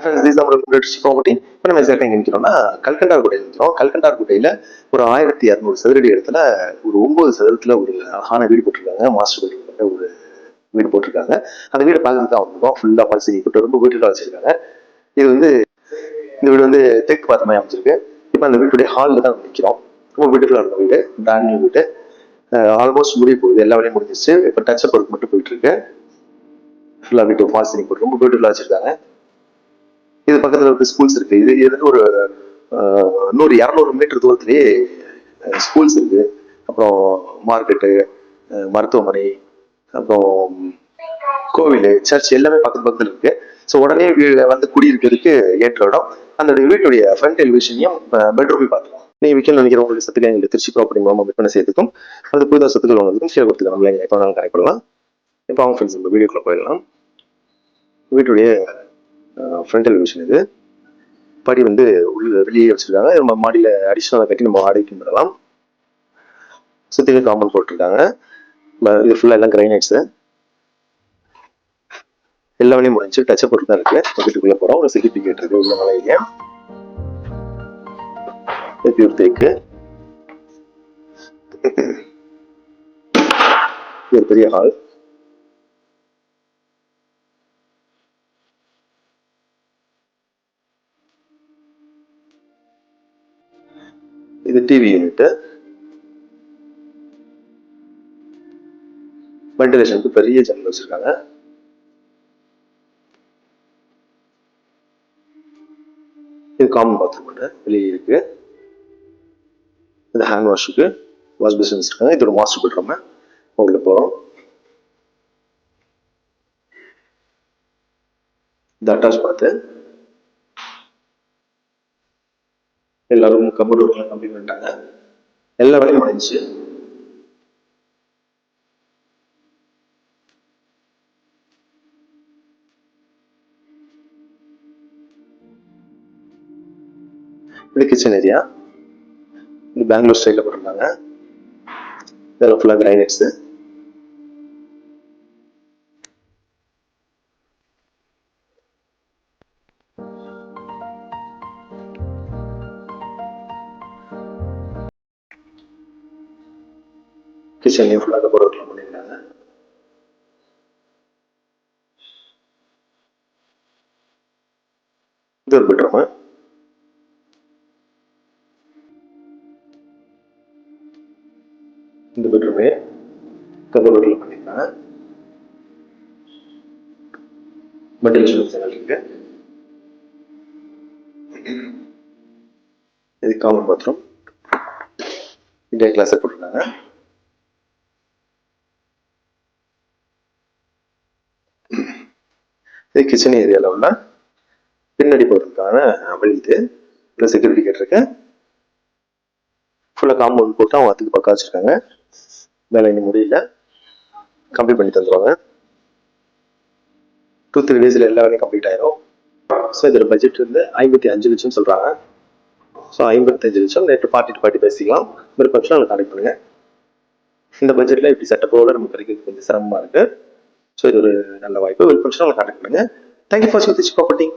Friends these நம்ம property இப்போ நம்ம எக்ஸாக்டாக எங்கே நிற்கிறோம்னா கல்கண்டார் குட்டையில் நிற்கிறோம் கல்கண்டார் குட்டையில் ஒரு ஆயிரத்தி இரநூறு சதுரடி இடத்துல ஒரு ஒன்பது சதுரத்தில் ஒரு அழகான வீடு போட்டிருக்காங்க. மாஸ்டர் பெட்ரூம் கொண்ட ஒரு வீடு போட்டிருக்காங்க. அந்த வீடை பார்க்கறதுக்கு தான் வந்திருக்கோம். ஃபுல்லாக பால்சனி போட்டு ரொம்ப வீட்டுலாம் வச்சிருக்காங்க. இது வந்து இந்த வீடு வந்து தெற்கு பார்த்த மாதிரி அமைச்சிருக்கு இப்போ அந்த வீட்டுடைய ஹாலில் தான் நிற்கிறோம் ரொம்ப பியூட்டிஃபுல்லாக இருக்கும் வீடு. பிராண்ட் நியூ வீடு. ஆல்மோஸ்ட் முடிய போகுது. எல்லா வேலையும் முடிஞ்சிச்சு இப்போ டச்சப் ஒர்க் மட்டும் போயிட்டு இருக்கு. ஃபுல்லாக வீட்டு ஃபால்சனிங் போட்டு ரொம்ப பியூட்டிஃபுல்லாக வச்சிருக்காங்க. இது பக்கத்துல இருக்க ஸ்கூல்ஸ் இருக்கு. இது இது ஒரு நூறு இரநூறு மீட்டர் தூரத்திலேயே ஸ்கூல்ஸ் இருக்கு. அப்புறம் மார்க்கெட்டு மருத்துவமனை அப்புறம் கோவில் சர்ச் எல்லாமே பக்கத்து பக்கத்தில் இருக்கு. ஸோ உடனே வீ- வந்து குடியிருக்கிறதுக்கு ஏற்ற இடம். அந்த வீட்டுடைய ஃப்ரண்ட் எலிவேஷனையும் பெட்ரூமையும் பார்த்துக்கலாம் நீ விற்கணும் நினைக்கிற உங்களுக்கு சத்துக்கள் எங்களுக்கு திருச்சி ப்ராப்பர்ட்டி மூலமாக விற்பனை செய்யறதுக்கும் அது புதிதாக சத்துக்கள் வாங்குறதுக்கும் ஷேர் கொடுத்துக்கலாம் நம்மளே எப்போ நாங்கள் கனெக்ட் பண்ணலாம். இப்போ அவங்க ஃப்ரெண்ட்ஸ் வீடியோக்குள்ள போயிடலாம். வீட்டுடைய ஃப்ரண்டல் எலிவேஷன் இது. படி வந்து உள்ள வெளியே வச்சுருக்காங்க. நம்ம மாடியில் அடிஷ்னலாக கட்டி நம்ம வாடகைக்கு பண்ணலாம் சுத்திலும் காம்பவுண்ட் போட்டிருக்காங்க. இது ஃபுல்லாக எல்லாம் கிரைனைட்ஸு எல்லா வேலையும் முடிஞ்சு டச்சப் பொருள் தான் இருக்கு. வீட்டுக்குள்ளே போகிறோம் ஒரு செக்யூரிட்டி கேட் இருக்கு. உள்ள மலையில பியூர் தேக்கு ஒரு பெரிய ஹால் இது டிவி யூனிட் வென்டிலேஷனுக்கு பெரிய ஜன்னல் வச்சிருக்காங்க. இது காமன் பாத்ரூம் வெளியே இருக்கு. இது ஹேண்ட் வாஷுக்கு வாஷ் பேசின் இருக்காங்க இது ஒரு மாஸ்டர் பெட்ரூம் உங்களுக்கு போறோம். இது அட்டாச் பார்த்து எல்லாரும் கபோர்டு ஒர்க்லாம் கம்ப்ளீட் பண்ணிட்டாங்க எல்லா வேலையும் முடிஞ்சுச்சு. இது கிச்சன் ஏரியா இது பெங்களூர் ஸ்டைலில் போட்டிருந்தாங்க. இதெல்லாம் ஃபுல்லாக கிரைனைட்ஸு கிச்சன்லேயும் ஃபுல்லாக பொருட்கள் பண்ணியிருக்காங்க. இது ஒரு பெட்ரூமு இந்த பெட்ரூமே கபோர்டில் பண்ணியிருக்காங்க. வெண்டிலேஷன் சேனல் இருக்கு. இது காமன் பாத்ரூம் இந்தியா கிளாஸை போட்டிருக்காங்க. இது கிச்சன் ஏரியாவில் உள்ள பின்னாடி போகிறதுக்கான வழி இது. செக்யூரிட்டி கேட் இருக்கு. ஃபுல்லாக காம்பவுண்ட் போட்டு அவங்க அதுக்கு பக்கம் வச்சுருக்காங்க. வேலை இன்னும் முடியல. கம்ப்ளீட் பண்ணி தந்துடுவாங்க டூ த்ரீ டேஸில் எல்லா வேலையும் கம்ப்ளீட் ஆயிரும். ஸோ இதோட பட்ஜெட் வந்து ஐம்பத்தி அஞ்சு லட்சம் சொல்கிறாங்க ஸோ ஐம்பத்தஞ்சு லட்சம். நேற்று பார்ட்டி டு பார்ட்டி பேசிக்கலாம். விருப்பம் அவங்க கனெக்ட் பண்ணுங்கள் இந்த பட்ஜெட்டில் இப்படி செட்டப்போட நமக்கு கிடைக்கிறது கொஞ்சம் சிரமமாக இருக்கு. ஸோ இது ஒரு நல்ல வாய்ப்பு. ஒரு நாங்கள் கான்டாக்ட் பண்ணுங்க. Thank you for சித்திச் property